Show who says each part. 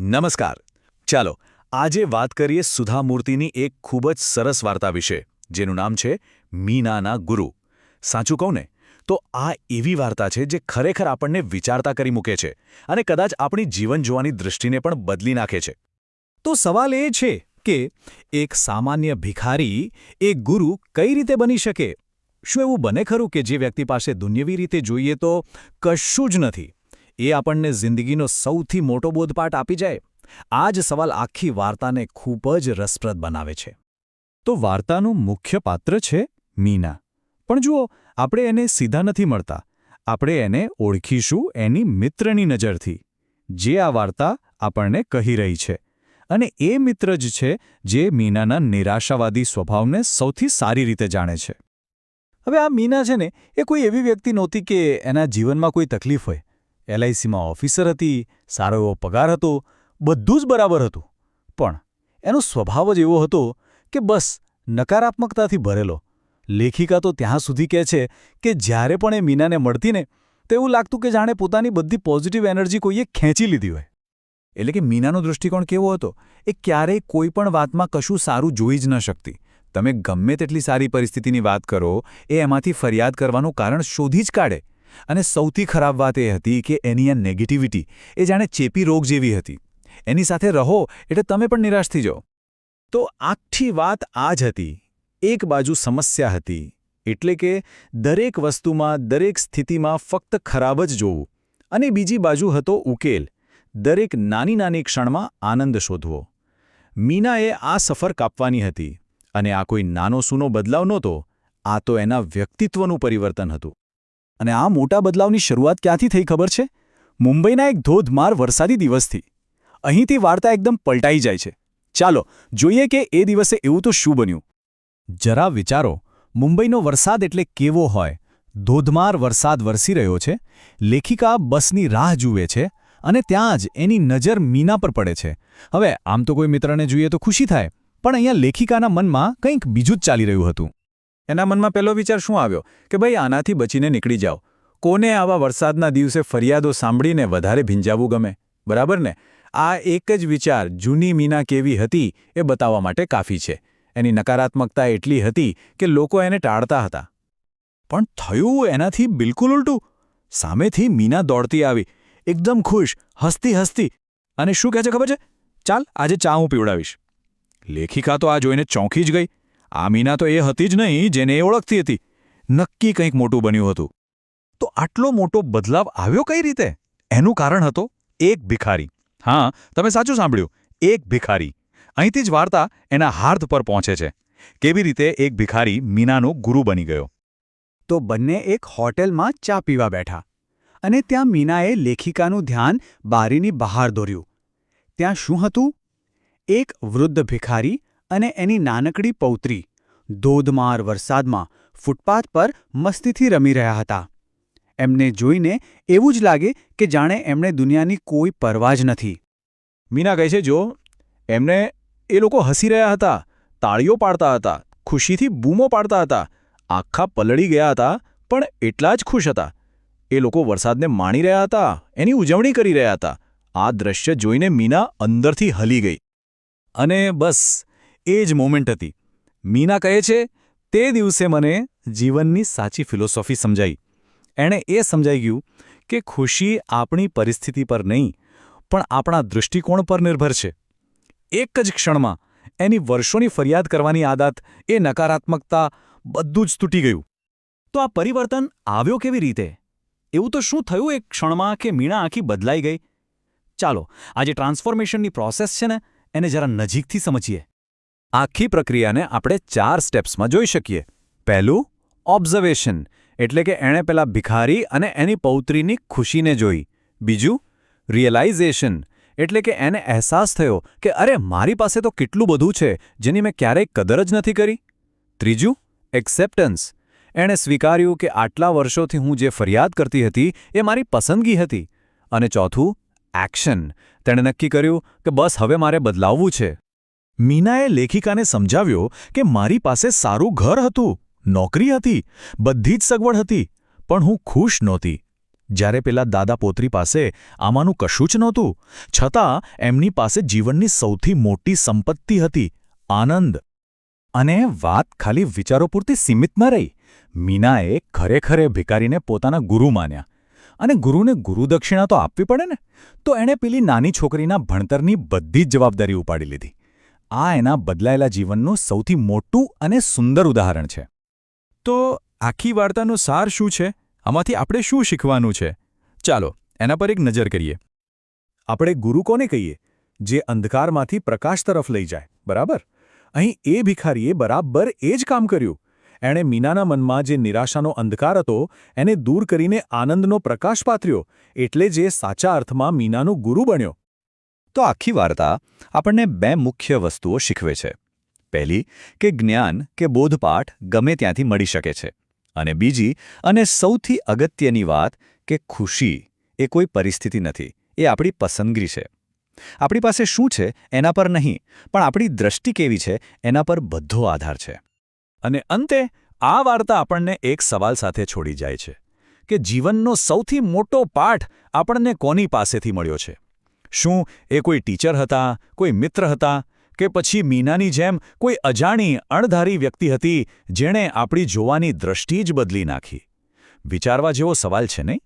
Speaker 1: નમસ્કાર. ચાલો, આજે વાત કરીએ સુધામૂર્તિની એક ખૂબ જ સરસ વાર્તા વિશે, જેનું નામ છે મીનાના ગુરુ. સાચું કહું ને? તો આ એવી વાર્તા છે જે ખરેખર આપણને વિચારતા કરી મૂકે છે અને કદાચ આપણી જીવન જોવાની દૃષ્ટિને પણ બદલી નાખે છે.
Speaker 2: તો સવાલ એ છે કે એક સામાન્ય ભિખારી એક ગુરુ કઈ રીતે બની શકે? શું એવું બને ખરું કે જે વ્યક્તિ પાસે દુન્યવી રીતે જોઈએ તો કશું જ નથી? એ આપણને જિંદગીનો સૌથી મોટો બોધપાઠ આપી જાય? આ જ સવાલ આખી વાર્તાને ખૂબ જ રસપ્રદ બનાવે છે. તો વાર્તાનું મુખ્ય પાત્ર છે મીના. પણ જુઓ, આપણે એને સીધા નથી મળતા. આપણે એને ઓળખીશું એની મિત્રની નજરથી. જે આ વાર્તા આપણને કહી રહી છે. અને એ મિત્ર જ છે જે મીનાના નિરાશાવાદી સ્વભાવને સૌથી સારી રીતે જાણે છે. હવે આ મીના છે ને, એ કોઈ એવી વ્યક્તિ નહોતી કે એના જીવનમાં કોઈ તકલીફ હોય. એલઆઈસીમાં ઓફિસર હતી, સારો એવો પગાર હતો, બધું જ બરાબર હતું. પણ એનો સ્વભાવ જ એવો હતો કે બસ નકારાત્મકતાથી ભરેલો. લેખિકા તો ત્યાં સુધી કહે છે કે જ્યારે પણ એ મીનાને મળતીને તો એવું લાગતું કે જાણે પોતાની બધી પોઝિટિવ એનર્જી કોઈએ ખેંચી લીધી હોય. એટલે કે મીનાનો દૃષ્ટિકોણ કેવો હતો? એ ક્યારેય કોઈ પણ વાતમાં કશું સારું જોઈ જ ન શકતી. તમે ગમે તેટલી સારી પરિસ્થિતિની વાત કરો, એ એમાંથી ફરિયાદ કરવાનું કારણ શોધી જ કાઢે. અને સૌથી ખરાબ વાત એ હતી કે એની આ નેગેટિવિટી એ જાણે ચેપી રોગ જેવી હતી. એની સાથે રહો એટલે તમે પણ નિરાશ થઈ જાઓ. તો આખી વાત આ જ હતી. એક બાજુ સમસ્યા હતી. એટલે કે દરેક વસ્તુમાં, દરેક સ્થિતિમાં ફક્ત ખરાબ જ જોવું. અને બીજી બાજુ હતો ઉકેલ. દરેક નાની નાની ક્ષણમાં આનંદ શોધવો. મીનાએ આ સફર કાપવાની હતી. અને આ કોઈ નાનો સૂનો બદલાવ નહોતો. આ તો એના વ્યક્તિત્વનું પરિવર્તન હતું. અને આ મોટા બદલાવની શરૂઆત ક્યાંથી થઈ ખબર છે? મુંબઈના એક ધોધમાર વરસાદી દિવસથી. અહીંથી વાર્તા એકદમ પલટાઈ જાય છે. ચાલો, જોઈએ કે એ દિવસે એવું તો શું બન્યું. જરા વિચારો, મુંબઈનો વરસાદ એટલે કેવો હોય? ધોધમાર વરસાદ વરસી રહ્યો છે, લેખિકા બસની રાહ જુએ છે, અને ત્યાં જ એની નજર મીના પર પડે છે. હવે આમ તો કોઈ મિત્રને જોઈએ તો ખુશી થાય, પણ અહીંયા લેખિકાના મનમાં કંઈક બીજું જ ચાલી રહ્યું હતું. એના મનમાં પહેલો વિચાર શું આવ્યો? કે ભાઈ આનાથી બચીને નીકળી જાઓ. કોને આવા વરસાદના દિવસે ફરિયાદો સાંભળીને વધારે ભીંજાવું ગમે? બરાબર ને? આ એક જ વિચાર જૂની મીના કેવી હતી એ બતાવવા માટે કાફી છે. એની નકારાત્મકતા એટલી હતી કે લોકો એને ટાળતા હતા. પણ થયું એનાથી બિલકુલ ઉલટું. સામેથી મીના દોડતી આવી, એકદમ ખુશ, હસતી હસતી. અને શું કહે છે ખબર છે? ચાલ આજે ચા હું પીવડાવીશ. લેખિકા તો આ જોઈને ચોંકી જ ગઈ. આ મીના તો એ હતી જ નહીં જેને એ ઓળખતી હતી. નક્કી કંઈક મોટું બન્યું હતું. તો આટલો મોટો બદલાવ આવ્યો કઈ રીતે? એનું કારણ હતો એક ભિખારી. હા, તમે સાચું સાંભળ્યું. એક ભિખારી. અહીંથી જ વાર્તા એના હાર્દ પર પહોંચે છે. કેવી રીતે એક ભિખારી મીનાનો ગુરુ બની ગયો. તો બંને એક હોટેલમાં ચા પીવા બેઠા. અને ત્યાં મીનાએ લેખિકાનું ધ્યાન બારીની બહાર દોર્યું. ત્યાં શું હતું? એક વૃદ્ધ ભિખારી અને એની નાનકડી પૌત્રી, ધોધમાર વરસાદમાં ફૂટપાથ પર મસ્તીથી રમી રહ્યા હતા. એમને જોઈને એવું જ લાગે કે જાણે એમણે દુનિયાની કોઈ પરવા જ નથી. મીના કહે છે, જો, એમને એ લોકો હસી રહ્યા હતા, તાળીઓ પાડતા હતા, ખુશીથી બૂમો પાડતા હતા, આખા પલળી ગયા હતા, પણ એટલા જ ખુશ હતા. એ લોકો વરસાદને માણી રહ્યા હતા, એની ઉજવણી કરી રહ્યા હતા. આ દ્રશ્ય જોઈને મીના અંદરથી હલી ગઈ. અને બસ એ જ મોમેન્ટ હતી. મીના કહે છે, તે દિવસે મને જીવનની સાચી ફિલોસોફી સમજાઈ. એણે એ સમજાઈ ગયું કે ખુશી આપણી પરિસ્થિતિ પર નહીં, પણ આપણા દૃષ્ટિકોણ પર નિર્ભર છે. એક જ ક્ષણમાં એની વર્ષોની ફરિયાદ કરવાની આદત, એ નકારાત્મકતા બધું જ તૂટી ગયું. તો આ પરિવર્તન આવ્યો કેવી રીતે? એવું તો શું થયું એક ક્ષણમાં કે મીણા આખી બદલાઈ ગઈ? ચાલો આજે ટ્રાન્સફોર્મેશનની પ્રોસેસ છે ને, એને જરા નજીકથી સમજીએ. આખી પ્રક્રિયાને આપણે ચાર સ્ટેપ્સમાં જોઈ શકીએ. પહેલું ઓબ્ઝર્વેશન એટલે કે એણે પેલા ભિખારી અને એની પૌત્રીની ખુશીને જોઈ. બીજું રિયલાઇઝેશન એટલે કે એને અહેસાસ થયો કે અરે, મારી પાસે તો કેટલું બધું છે, જેની મેં ક્યારેય કદર જ નથી કરી. ત્રીજું એક્સેપ્ટન્સ એણે સ્વીકાર્યું કે આટલા વર્ષોથી હું જે ફરિયાદ કરતી હતી, એ મારી પસંદગી હતી. અને ચોથું એક્શન તેણે નક્કી કર્યું કે બસ હવે મારે બદલાવવું છે. મીનાએ લેખિકાને સમજાવ્યો કે મારી પાસે સારું ઘર હતું, નોકરી હતી, બધી જ સગવડ હતી, પણ હું ખુશ નહોતી.
Speaker 1: જ્યારે પેલા દાદા પોતરી પાસે આમાંનું કશું જ નહોતું, છતાં એમની પાસે જીવનની સૌથી મોટી સંપત્તિ હતી, આનંદ.
Speaker 2: અને વાત ખાલી વિચારો પૂરતી સીમિત ન રહી. મીનાએ ખરેખરે ભિકારીને પોતાના ગુરુ માન્યા. અને ગુરુને ગુરુદક્ષિણા તો આપવી પડે ને? તો એણે પેલી નાની છોકરીના ભણતરની બધી જ જવાબદારી ઉપાડી લીધી. આ એના બદલાયેલા જીવનનું સૌથી મોટું અને સુંદર ઉદાહરણ છે.
Speaker 3: તો આખી વાર્તાનો સાર શું છે? આમાંથી આપણે શું શીખવાનું છે? ચાલો, એના પર એક નજર કરીએ.
Speaker 2: આપણે ગુરુ કોને કહીએ? જે અંધકારમાંથી પ્રકાશ તરફ લઈ જાય, બરાબર? અહીં એ ભિખારીએ બરાબર એ જ કામ કર્યું. એણે મીનાના મનમાં જે નિરાશાનો અંધકાર હતો, એને દૂર કરીને આનંદનો પ્રકાશ પાથર્યો, એટલે જે સાચા અર્થમાં મીનાનો ગુરુ બન્યો.
Speaker 4: તો આખી વાર્તા આપણને બે મુખ્ય વસ્તુઓ શીખવે છે. પહેલી, કે જ્ઞાન કે બોધપાઠ ગમે ત્યાંથી મળી શકે છે. અને બીજી, અને સૌથી અગત્યની વાત, કે ખુશી એ કોઈ પરિસ્થિતિ નથી, એ આપણી પસંદગી છે. આપણી પાસે શું છે એના પર નહીં, પણ આપણી દ્રષ્ટિ કેવી છે એના પર બધો આધાર છે.
Speaker 2: અને અંતે, આ વાર્તા આપણને એક સવાલ સાથે છોડી જાય છે, કે જીવનનો સૌથી મોટો પાઠ આપણને કોની પાસેથી મળ્યો છે? શું એ કોઈ ટીચર હતા, કોઈ મિત્ર હતા કે પછી મીનાની જેમ કોઈ અજાણી, અણધારી વ્યક્તિ હતી જેણે આપણી જોવાની દ્રષ્ટિ જ બદલી નાખી? વિચારવા જેવો સવાલ છે નહીં?